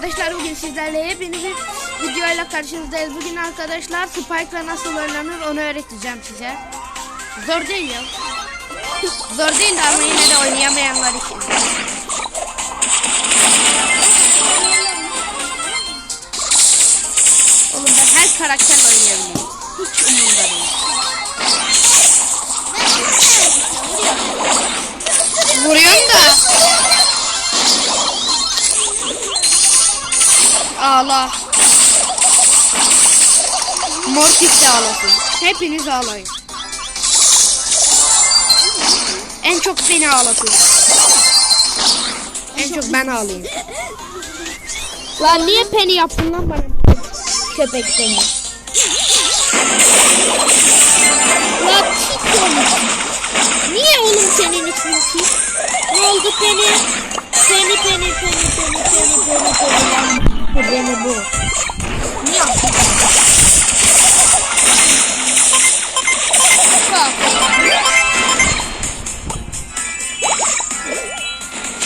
arkadaşlar bugün sizlerle yepyeni bir videoyla karşınızdayız. Bugün arkadaşlar Spike'la nasıl oynanır onu öğreteceğim size. Zor değil ya. Zor değil de ama yine de oynayamayanlar için. Oğlum ben her karakterle oynayabilirim. Hiç umurumda değil. Vuruyorsun da. Ağla. Mortis de ağlasın. Hepiniz ağlayın. En çok beni ağlatın. En çok ben ağlayayım. Lan niye peni yaptın lan bana? Köpek peni. Lan. Niye oğlum senin ismin Tit? Ne oldu peni? Peni peni peni peni peni peni peni lan. Bu beni bu. Niye.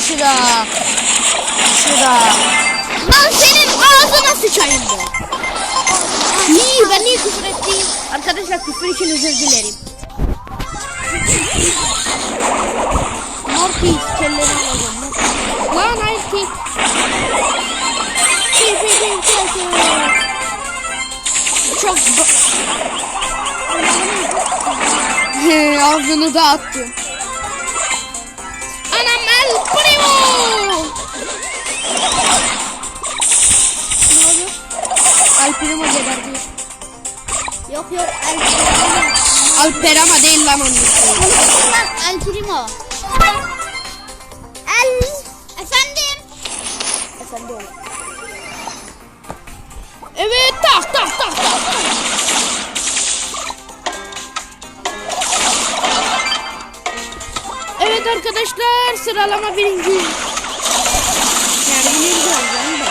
Şura. Şura. Lan senin ağzına sıçayım ben. İyi ben niye küfür ettim? Arkadaşlar küfür için özür dilerim. Mortis kellerini. Mortis. Lan hayır Çok ağzını dağıttım. Anam el primo. Ne oldu? El primo geberdi. Yok yok El Primo. Alper ama değil lan onun ismi. El Primo. El. Efendim. Efendim. Evet tak tak tak tak. Evet arkadaşlar sıralama birinci. Yani birinci olacağım da.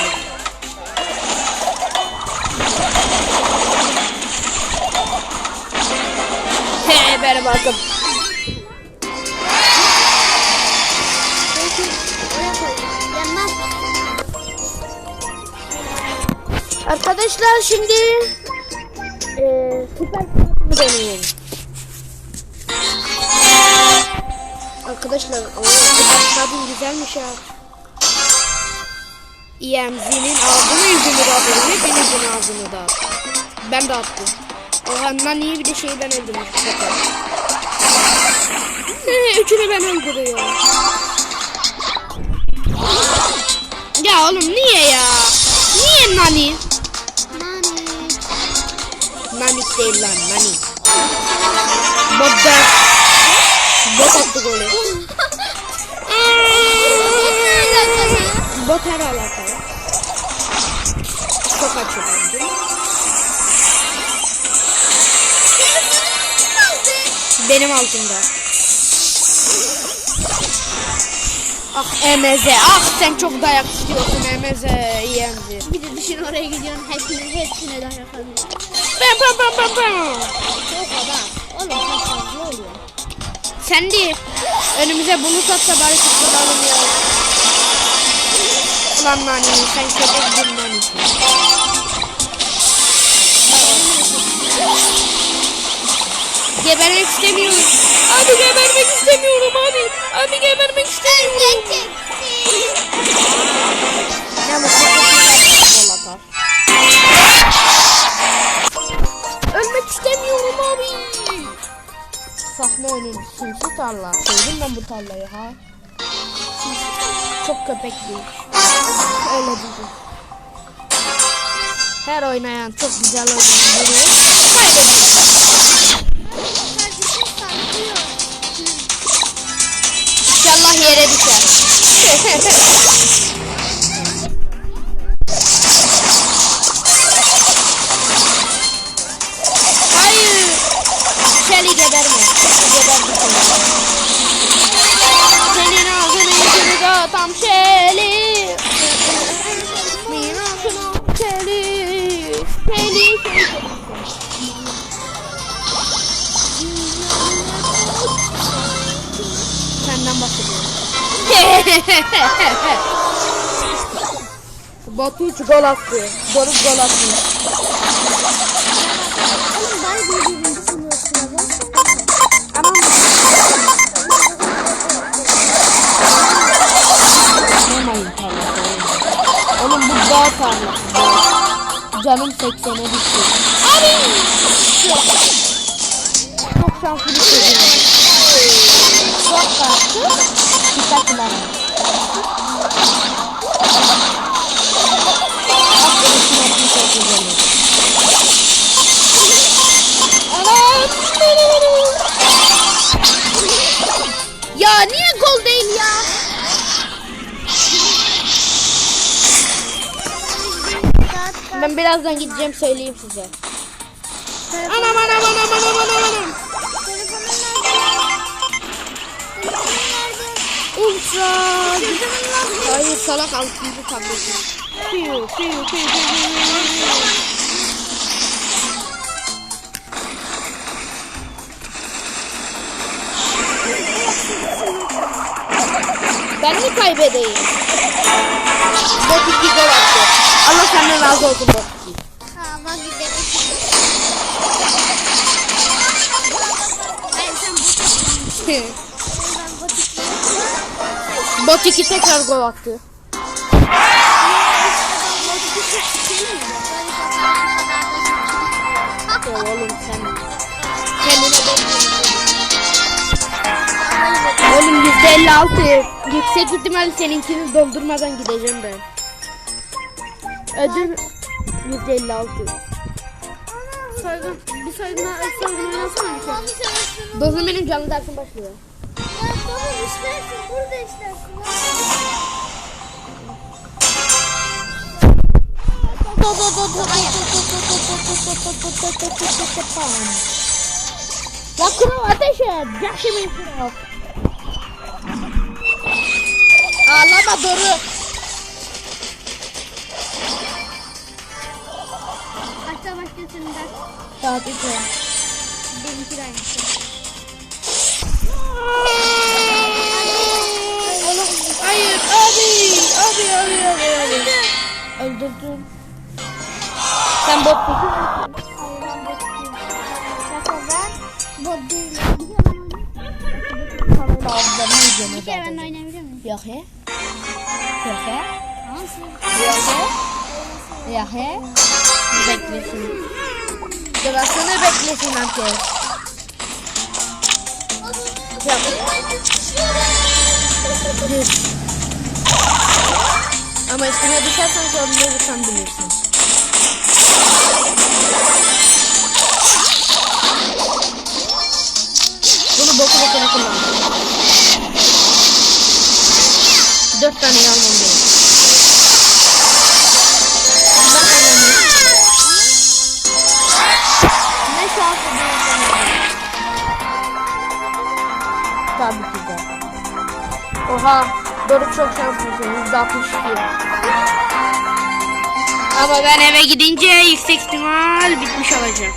He merhaba. Arkadaşlar şimdi eee süper kartımı deneyelim. Arkadaşlar o süper kartım güzelmiş ya. EMZ'nin ağzını yüzünü dağıtırım. Hepinizin ağzını dağıt. Ben dağıttım. Oha Nani'yi bir de şeyden öldürmüş Üçünü ben öldürüyorum. Ya oğlum niye ya? Niye? Nani. Değil lan Nani. Bot da. Bot attı golü. Bot her alakalı. Çok. Benim altımda. Ah Emeze, ah sen çok dayak istiyorsun Emeze, yendi. Bir de düşün oraya gidiyorsun hepsine hepsine dayak alıyorsun. Bam bam bam bam bam. Çok adam. Oğlum çok fazla oluyor. Sen de önümüze bulut atsa bari tutulalım ya. Ulan nani sen köpek bir nanisin. Gebermek istemiyorum. Abi gebermek istemiyorum abi. Abi gebermek istemiyorum. Kol atar. Ölmek istemiyorum abi. Sahne oyuncusu tarla. Sevdim ben bu tarlayı ha. Çok köpekli. Öyle dedim. Her oynayan çok güzel oynuyor. Kaybediyor. İnşallah yere düşer. Hayır. Shelly geberme. Geberdi seni. Senin ağzını yüzünü de tam Batu 3 gol attı. Doruk gol attı. Oğlum bu bağ tarlası. Canım 80'e düştü. Abi. Çok şanslı bir şey. Çok karşı. Dikkat kullanın. Ya niye gol değil ya? Ben birazdan gideceğim söyleyeyim size. Anam anam anam anam anam anam. Nerede? Hayır salak altıncı tabletim. Piu piu piu piu. Ben mi kaybedeyim? Bot iki gol attı. Allah senden razı olsun Bot iki. Ama gidelim. Sen Bot iki tekrar gol attı. Ya oğlum sen kendine bekliyorsun. Oğlum yüzde elli altı. Yüksek ihtimal seninkini doldurmadan gideceğim ben. Ödül yüzde elli altı. Soygun, bir soygun, soygun oynasana bir kere. Dostum benim canlı dersim başlıyor. Tamam işlersin, burada işlersin. Ya kral ateş et. Yaşamayın kral. Ağlama Doru. Hatta başkasının da Saat 3 benimki de aynısı. Hayır abi. Abi abi abi abi. Öldürdüm. Sen bot musun? Bot değilim. Bir kere ben oynayabilir miyim? Yok he? Yok he? Yok he? Yok he? Beklesin. Sırasını beklesin herkes. Yok. Dur. Ama üstüne düşersen sorumluluğu sen bilirsin. Bunu boku bokuna kullan. Dört tane almam gerek. Bak önemli. Ne şansı değil. Tabii ki de. Oha. Doruk çok şanslısın. Yüzde altmış iki. Ama ben eve gidince yüksek ihtimal bitmiş olacak.